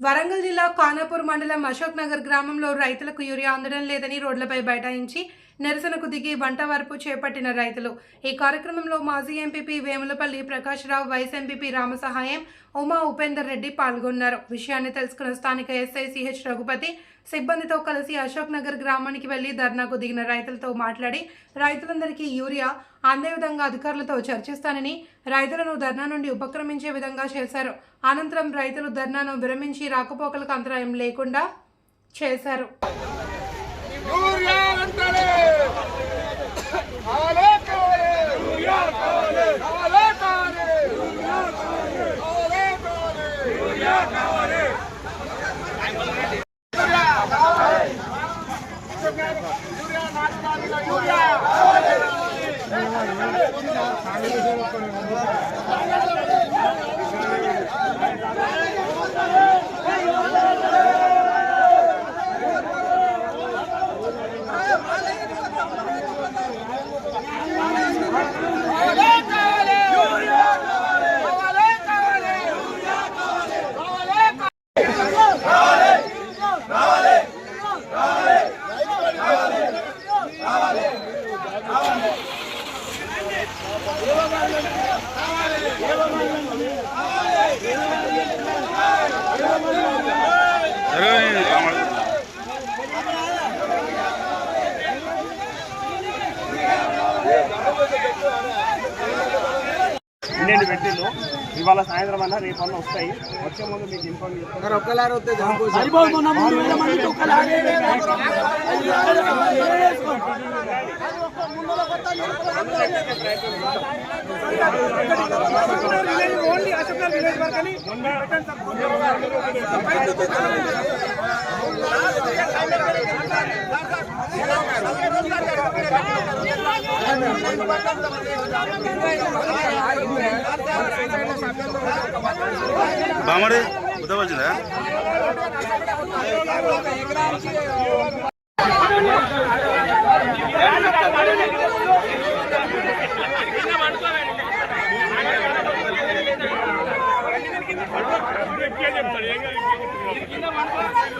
వరంగల్ జిల్లా ఖానాపూర్ మండలం అశోక్ నగర్ గ్రామంలో రైతులకు యూరియా అందడం లేదని రోడ్లపై బైఠాయించి నిరసనకు దిగి వంట వరపు చేపట్టిన రైతులు. ఈ కార్యక్రమంలో మాజీ MPP Vemulapalli Prakash Rao vice MPP Ramasahayam Uma Upender Reddy పాల్గొన్నారు. విషయాన్ని తెలుసుకున్న స్థానిక ఎస్ఐ సిహెచ్ రఘుపతి సిబ్బందితో కలిసి అశోక్ నగర్ గ్రామానికి వెళ్ళి ధర్నాకు దిగిన రైతులతో మాట్లాడి రైతులందరికీ యూరియా అందే విధంగా అధికారులతో చర్చిస్తానని రైతులను ధర్నా నుండి ఉపక్రమించే విధంగా చేశారు. అనంతరం రైతులు ధర్నాను విరమించి రాకపోకలకు అంతరాయం లేకుండా చేశారు యూరియా అంటలే కాలే కాలే యూరియా కాలే కాలే కాలే యూరియా కాలే కాలే కాలే యూరియా కాలే యూరియా కాలే యూరియా నాటుకోవాలి యూరియా కాలే కాలే యూరియా కాలే కాలే కాలే యూరియా కాలే కాలే ఇండియన్ పెట్టిండు ఇవాళ సాయంత్రం అన్న రేపు అన్న వస్తాయి. వచ్చే ముందు మీకు ఇన్ఫార్మ్ చేస్తాను బామడి ఉద్ద వచ్చిందా యూరియా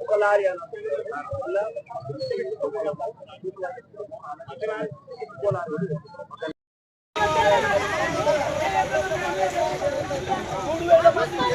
ఒక లారీ అన్న నమస్తే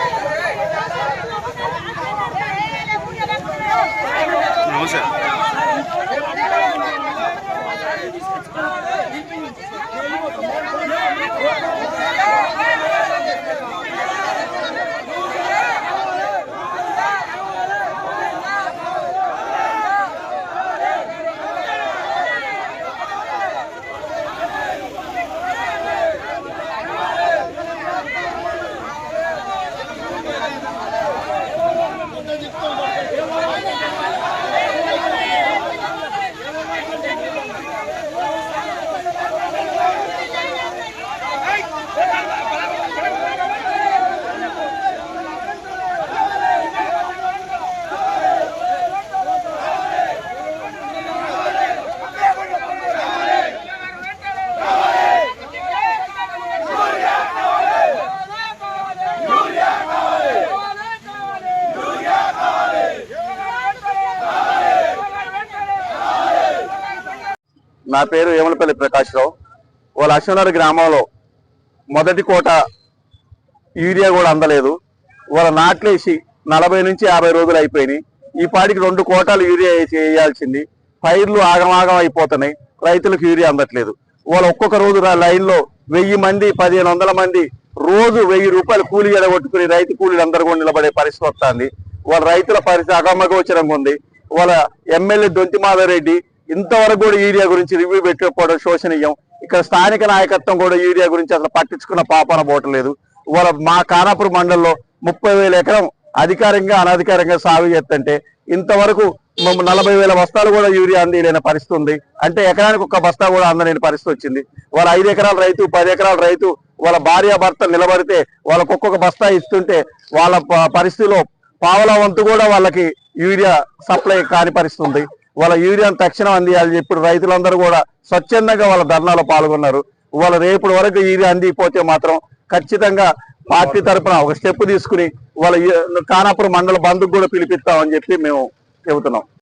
నా పేరు ఏమలపల్లి ప్రకాశ్రావు. వాళ్ళ అశ్వనగర్ గ్రామంలో మొదటి కోట యూరియా కూడా అందలేదు. వాళ్ళ నాట్లేసి నలభై నుంచి యాభై రోజులు అయిపోయినాయి. ఈ పాటికి రెండు కోటాలు యూరియా వేయాల్సింది. పైర్లు ఆగమాగం అయిపోతున్నాయి. రైతులకు యూరియా అందట్లేదు. వాళ్ళు ఒక్కొక్క రోజు లైన్లో వెయ్యి మంది పదిహేను వందల మంది రోజు వెయ్యి రూపాయలు కూలీ ఎడగొట్టుకుని రైతు కూలీలు అందరూ కూడా నిలబడే పరిస్థితి వస్తుంది. వాళ్ళ రైతుల పరిస్థితి అగమగోచరంగా ఉంది. వాళ్ళ ఎమ్మెల్యే దొంతి మాధవరెడ్డి ఇంతవరకు కూడా యూరియా గురించి రివ్యూ పెట్టకపోవడం శోచనీయం ఇక్కడ స్థానిక నాయకత్వం కూడా యూరియా గురించి అసలు పట్టించుకున్న పాపన పోవట్లేదు వాళ్ళ మా కానాపూర్ మండలంలో ముప్పై వేల ఎకరం అధికారికంగా అనధికారికంగా సాగు చేస్తుంటే ఇంతవరకు నలభై వేల బస్తాలు కూడా యూరియా అందలేని పరిస్థితి ఉంది. అంటే ఎకరానికి ఒక బస్తా కూడా అందలేని పరిస్థితి వచ్చింది. వాళ్ళ ఐదు ఎకరాల రైతు పది ఎకరాల రైతు వాళ్ళ భార్య భర్త నిలబడితే వాళ్ళకు ఒక్కొక్క బస్తా ఇస్తుంటే వాళ్ళ పరిస్థితిలో పావల వంతు కూడా వాళ్ళకి యూరియా సప్లై కాని పరిస్థితి ఉంది. వాళ్ళ యూరియాను తక్షణం అందియాలని చెప్పి రైతులందరూ కూడా స్వచ్ఛందంగా వాళ్ళ ధర్నాలో పాల్గొన్నారు. వాళ్ళ రేపటి వరకు యూరియా అందిపోతే మాత్రం ఖచ్చితంగా పార్టీ తరపున ఒక స్టెప్ తీసుకుని వాళ్ళ కానాపురం మండల బంధుకు కూడా పిలిపిస్తామని చెప్పి మేము చెబుతున్నాం.